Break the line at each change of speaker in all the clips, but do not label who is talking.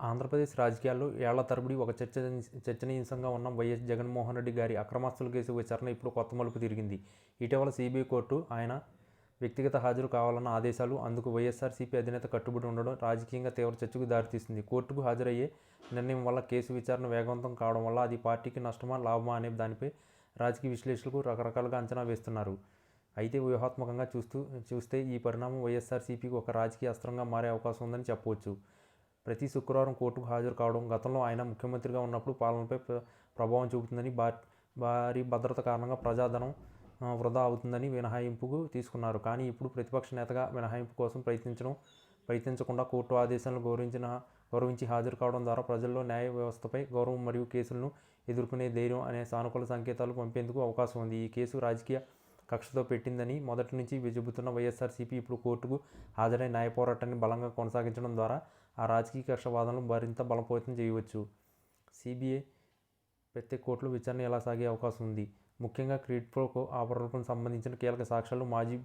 ఆంధ్రప్రదేశ్ రాజకీయాల్లో ఏళ్ళ తరబడి ఒక చర్చ చర్చనీయాంశంగా ఉన్న వైఎస్ జగన్మోహన్ రెడ్డి గారి అక్రమాస్తుల కేసు విచారణ ఇప్పుడు కొత్త మలుపు తిరిగింది. ఇటీవల సిబిఐ కోర్టు ఆయన వ్యక్తిగత హాజరు కావాలన్న ఆదేశాలు అందుకు వైఎస్ఆర్సీపీ అధినేత కట్టుబడి ఉండడం రాజకీయంగా తీవ్ర చర్చకు దారితీస్తుంది కోర్టుకు హాజరయ్యే నిర్ణయం వల్ల కేసు విచారణ వేగవంతం కావడం వల్ల అది పార్టీకి నష్టమా లాభమా అనే దానిపై రాజకీయ విశ్లేషకులు రకరకాలుగా అంచనా వేస్తున్నారు. అయితే వ్యూహాత్మకంగా చూస్తూ చూస్తే ఈ పరిణామం వైఎస్ఆర్సీపీకి ఒక రాజకీయ అస్త్రంగా మారే అవకాశం ఉందని చెప్పవచ్చు. ప్రతి శుక్రవారం కోర్టుకు హాజరు కావడం గతంలో ఆయన ముఖ్యమంత్రిగా ఉన్నప్పుడు పాలనపై ప్రభావం చూపుతుందని భారీ భద్రత కారణంగా ప్రజాధనం వృధా అవుతుందని మినహాయింపుకు తీసుకున్నారు. కానీ ఇప్పుడు ప్రతిపక్ష నేతగా మినహాయింపు కోసం ప్రయత్నించడం ప్రయత్నించకుండా కోర్టు ఆదేశాలను గౌరవించిన గౌరవించి హాజరు కావడం ద్వారా ప్రజల్లో న్యాయ వ్యవస్థపై గౌరవం మరియు కేసులను ఎదుర్కొనే ధైర్యం అనే సానుకూల సంకేతాలు పంపేందుకు అవకాశం ఉంది. ఈ కేసు రాజకీయ కక్షతో పెట్టిందని మొదటి నుంచి చెబుతున్న వైఎస్ఆర్సీపీ ఇప్పుడు కోర్టుకు హాజరై న్యాయ పోరాటాన్ని బలంగా కొనసాగించడం ద్వారా ఆ రాజకీయ కక్ష వాదనలు మరింత బలపోతం చేయవచ్చు. సిబిఐ ప్రత్యేక కోర్టులో విచారణ ఎలా సాగే అవకాశం ఉంది? ముఖ్యంగా క్రీడ్ ప్రోకో ఆపరేషన్కు సంబంధించిన కీలక సాక్ష్యాలు మాజీ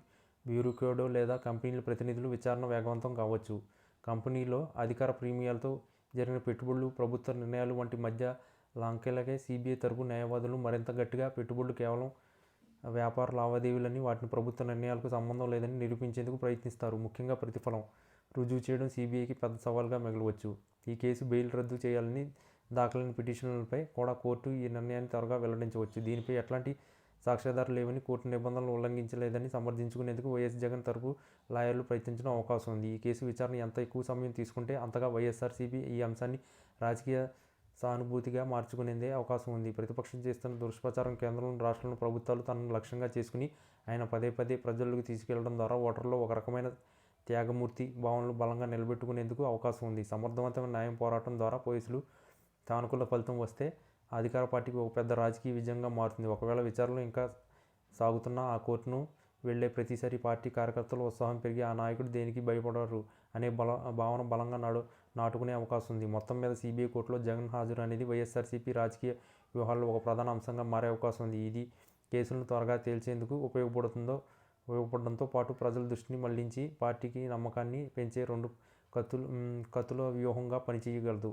బ్యూరోక్రాడో లేదా కంపెనీల ప్రతినిధులు విచారణ వేగవంతం కావచ్చు. కంపెనీలో అధికార ప్రీమియాలతో జరిగిన పెట్టుబడులు ప్రభుత్వ నిర్ణయాలు వంటి మధ్య లాంకెలకే సిబిఐ తరపు న్యాయవాదులు మరింత గట్టిగా పెట్టుబడులు కేవలం వ్యాపార లావాదేవీలని వాటిని ప్రభుత్వ నిర్ణయాలకు సంబంధం లేదని నిరూపించేందుకు ప్రయత్నిస్తారు. ముఖ్యంగా ప్రతిఫలం రుజువు చేయడం సిబిఐకి పెద్ద సవాల్గా మిగలవచ్చు. ఈ కేసు బెయిల్ రద్దు చేయాలని దాఖలైన పిటిషన్లపై కూడా కోర్టు ఈ నిర్ణయాన్ని త్వరగా వెల్లడించవచ్చు. దీనిపై ఎట్లాంటి సాక్ష్యాధారాలు లేవని కోర్టు నిబంధనలు ఉల్లంఘించలేదని సమర్థించుకునేందుకు వైఎస్ జగన్ తరపు లాయర్లు ప్రయత్నించడం అవకాశం ఉంది. ఈ కేసు విచారణ ఎంత ఎక్కువ సమయం తీసుకుంటే అంతగా వైఎస్ఆర్సీపీ ఈ అంశాన్ని రాజకీయ సానుభూతిగా మార్చుకునేందే అవకాశం ఉంది. ప్రతిపక్షం చేస్తున్న దుష్ప్రచారం కేంద్రం రాష్ట్రంలో ప్రభుత్వాలు తనను లక్ష్యంగా చేసుకుని ఆయన పదే పదే ప్రజల్లోకి తీసుకెళ్ళడం ద్వారా ఓటర్లో ఒక రకమైన త్యాగమూర్తి భావనలు బలంగా నిలబెట్టుకునేందుకు అవకాశం ఉంది. సమర్థవంతమైన న్యాయం పోరాటం ద్వారా పోలీసులు సానుకూల ఫలితం వస్తే అధికార పార్టీకి ఒక పెద్ద రాజకీయ విజయంగా మారుతుంది. ఒకవేళ విచారణలు ఇంకా సాగుతున్న ఆ కోర్టును వెళ్ళే ప్రతిసారి పార్టీ కార్యకర్తలు ఉత్సాహం పెరిగి ఆ నాయకుడు దేనికి భయపడరు అనే బల భావన బలంగా నాడు నాటుకునే అవకాశం ఉంది. మొత్తం మీద సిబిఐ కోర్టులో జగన్ హాజరు అనేది వైఎస్ఆర్సీపీ రాజకీయ వ్యూహాల్లో ఒక ప్రధాన అంశంగా మారే అవకాశం ఉంది. ఇది కేసులను త్వరగా తేల్చేందుకు ఉపయోగపడుతుందో ఉపయోగపడడంతో పాటు ప్రజల దృష్టిని మళ్ళించి పార్టీకి నమ్మకాన్ని పెంచే రెండు కత్తులు కత్తుల వ్యూహంగా పనిచేయగలదు.